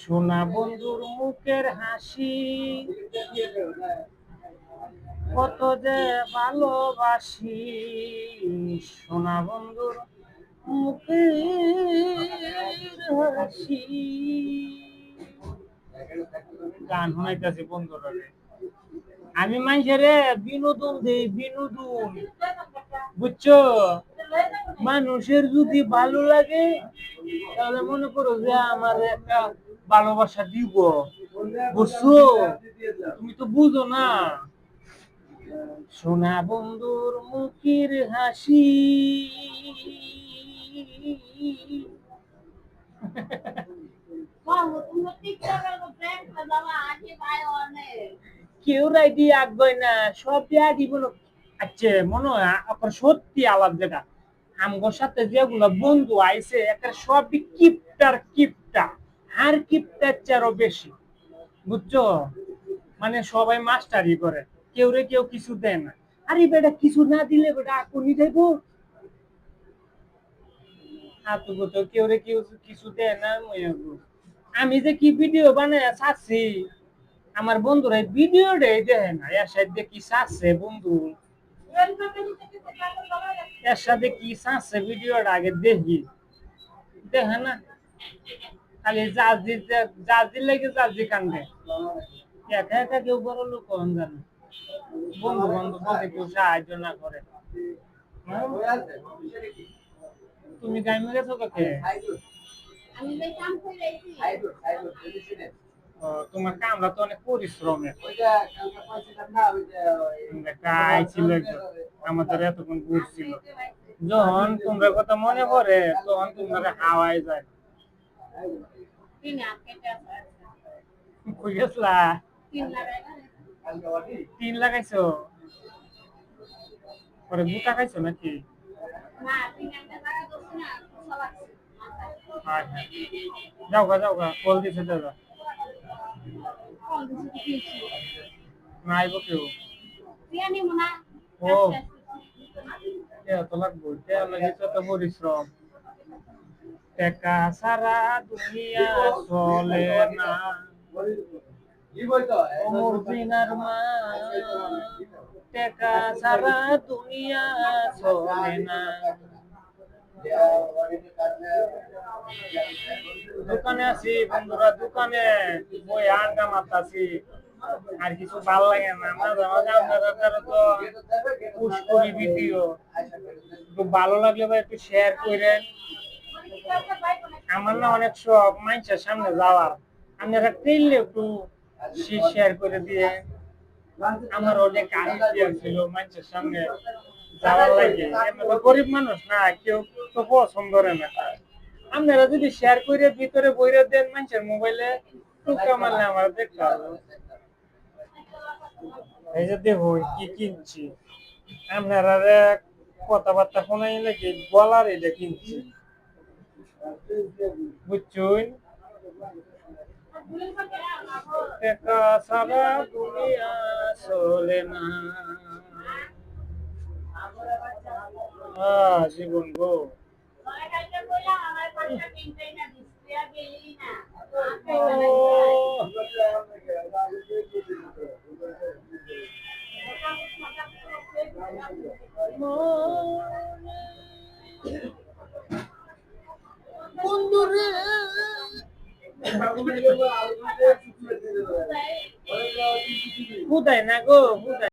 সোনা বন্ধুর মুখের হাসি। কত যে ভালোবাসি সোনা বন্ধুর মুখের হাসি। গান শোনাইতেছি বন্ধুরা। আমি মানুষের বিনোদন দেই, বিনোদন। বুঝছ? মানুষের যদি ভালো লাগে, তাহলে মনে করো যে আমার একটা ভালোবাসা দিব। বুঝছ? তুমি তো বুঝো না। সোনা বন্ধুর মুখের হাসি। কেউ রাইডি না সব দিয়া দিব। আচ্ছা মনে হয় আপনার সত্যি আলাপ যেটা আমগোর সাথে যেগুলো বন্ধু আইছে একটা সবই কিপটার কিপটা। আর কিপটার চেয়ে বেশি, বুঝছ? মানে সবাই মাস্টারি করে, কেউ রে কেউ কিছু দেয় না। আরে বেটা, কিছু না দিলে বেটা আপনি দেবো হাতু তো কেউ রে কেউ কিছু দেয় না ময়াগো। আমি যে কি ভিডিও বানায় ছাড়ছি আমার বন্ধুরা ভিডিও দেখে না। এর সাথে কি চাচ্ছে বন্ধু? এর সাথে কি চাচ্ছে ভিডিওটা আগে দেখি। দেখে না? খালি জাজ জাজ কি জাজ কান্দে। একা একা কেউ বড় লোক হন জানে? বন্ধু বান্ধব বলতে কেউ সাহায্য না করে। হ্যাঁ? তুমি কাকে কাম করে আইছি। ও, তোমার কামরা তো অনেক পরিশ্রমের। গাই ছিল আমাদের এতক্ষণ ঘুরছিল যখন তোমরা কথা মনে পড়ে তখন তোমরা হাওয়ায় যায়। তিন গেছলা তিন লাগাইছো পরে গুটা খাইছো নাকি যাও গা যাও গা কল দিছে দাদা না আইব কেউ ও। তো লাগবো লাগে তো পরিশ্রম টাকা সারা দুনিয়া চলে না। টাকা সারা দুনিয়া চলে না। দোকানে আছি বন্ধুরা, দোকানে। বই আড্ডা মারতাছি আর কিছু ভালো লাগে না। মাঝে মাঝে আপনারা তো পুশ করি ভিডিও। একটু ভালো লাগলে ভাই একটু শেয়ার করেন। আমার না অনেক শখ মানুষের সামনে যাওয়ার। আপনারা ট্রেনলে একটু শেয়ার করে দিয়ে আমার অনেক আইডিয়া ছিল মানুষের সামনে যাওয়ার লাগে। গরিব মানুষ না, কেউ তো পছন্দ করে না। আপনারা যদি শেয়ার করে ভিতরে বইরে দেন মানুষের মোবাইলে টুকা মারলে আমার দেখতে হবে। এই যে দেখো কি কিনছি। আপনারা কথাবার্তা শোনাই নাকি বলার এটা কিনছি। বুঝছুন টাকা সারা দুনিয়া চলে না। জীবন গো। আমার পাঁচটা তিনটাই না ডিসপ্লে গেলি না ও, বন্ধুরে হুদায় না গো হুদায়